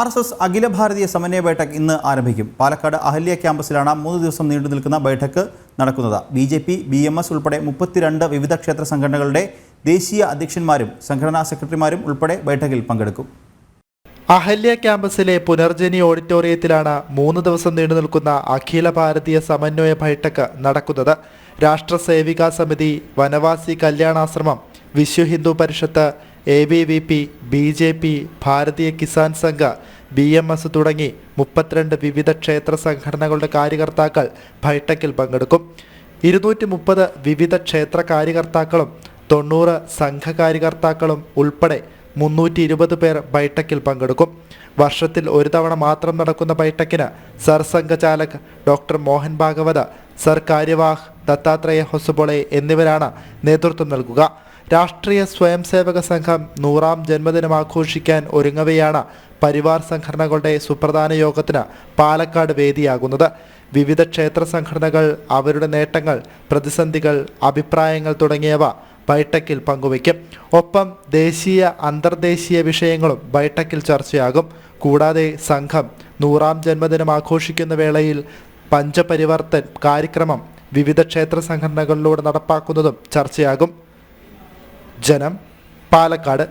R S S അഖില ഭാരതീയ സമന്വയ ബൈഠക് ഇന്ന് ആരംഭിക്കും. പാലക്കാട് അഹല്യ ക്യാമ്പസിലാണ് മൂന്ന് ദിവസം നീണ്ടു നിൽക്കുന്ന ബൈഠക്ക് നടക്കുന്നത്. B J P B M S ഉൾപ്പെടെ മുപ്പത്തിരണ്ട് വിവിധ ക്ഷേത്ര സംഘടനകളുടെ ദേശീയ അധ്യക്ഷന്മാരും സംഘടനാ സെക്രട്ടറിമാരും ഉൾപ്പെടെ ബൈഠക്കിൽ പങ്കെടുക്കും. അഹല്യ ക്യാമ്പസിലെ പുനർജനി ഓഡിറ്റോറിയത്തിലാണ് മൂന്ന് ദിവസം നീണ്ടു നിൽക്കുന്ന അഖില ഭാരതീയ സമന്വയ ബൈഠക്ക് നടക്കുന്നത്. Rashtra Sevika Samiti Vanvasi Kalyanashram Vishwa Hindu Parishad A B V P B J P Bharatiya Kisan Sangh B M S തുടങ്ങി മുപ്പത്തിരണ്ട് വിവിധ ക്ഷേത്ര സംഘടനകളുടെ കാര്യകർത്താക്കൾ ബൈഠക്കിൽ പങ്കെടുക്കും. ഇരുന്നൂറ്റി മുപ്പത് വിവിധ ക്ഷേത്ര കാര്യകർത്താക്കളും തൊണ്ണൂറ് സംഘകാര്യകർത്താക്കളും ഉൾപ്പെടെ മുന്നൂറ്റി ഇരുപത് പേർ ബൈഠക്കിൽ പങ്കെടുക്കും. വർഷത്തിൽ ഒരു തവണ മാത്രം നടക്കുന്ന ബൈഠക്കിന് സർ സംഘചാലക് ഡോക്ടർ മോഹൻ ഭാഗവത സർ കാര്യവാഹ് ദത്താത്രേയ ഹൊസുബോളെ എന്നിവരാണ് നേതൃത്വം നൽകുക. രാഷ്ട്രീയ സ്വയം സേവക സംഘം നൂറാം ജന്മദിനം ആഘോഷിക്കാൻ ഒരുങ്ങവെയാണ് പരിവാർ സംഘടനകളുടെ സുപ്രധാന യോഗത്തിന് പാലക്കാട് വേദിയാകുന്നത്. വിവിധ ക്ഷേത്ര സംഘടനകൾ അവരുടെ നേട്ടങ്ങൾ പ്രതിസന്ധികൾ അഭിപ്രായങ്ങൾ തുടങ്ങിയവ ബൈഠക്കിൽ പങ്കുവയ്ക്കും. ഒപ്പം ദേശീയ അന്തർദേശീയ വിഷയങ്ങളും ബൈഠക്കിൽ ചർച്ചയാകും. കൂടാതെ സംഘം നൂറാം ജന്മദിനം ആഘോഷിക്കുന്ന വേളയിൽ പഞ്ചപരിവർത്തൻ കാര്യക്രമം വിവിധ ക്ഷേത്ര സംഘടനകളിലൂടെ നടപ്പാക്കുന്നതും ചർച്ചയാകും. ജനം പാലക്കാട്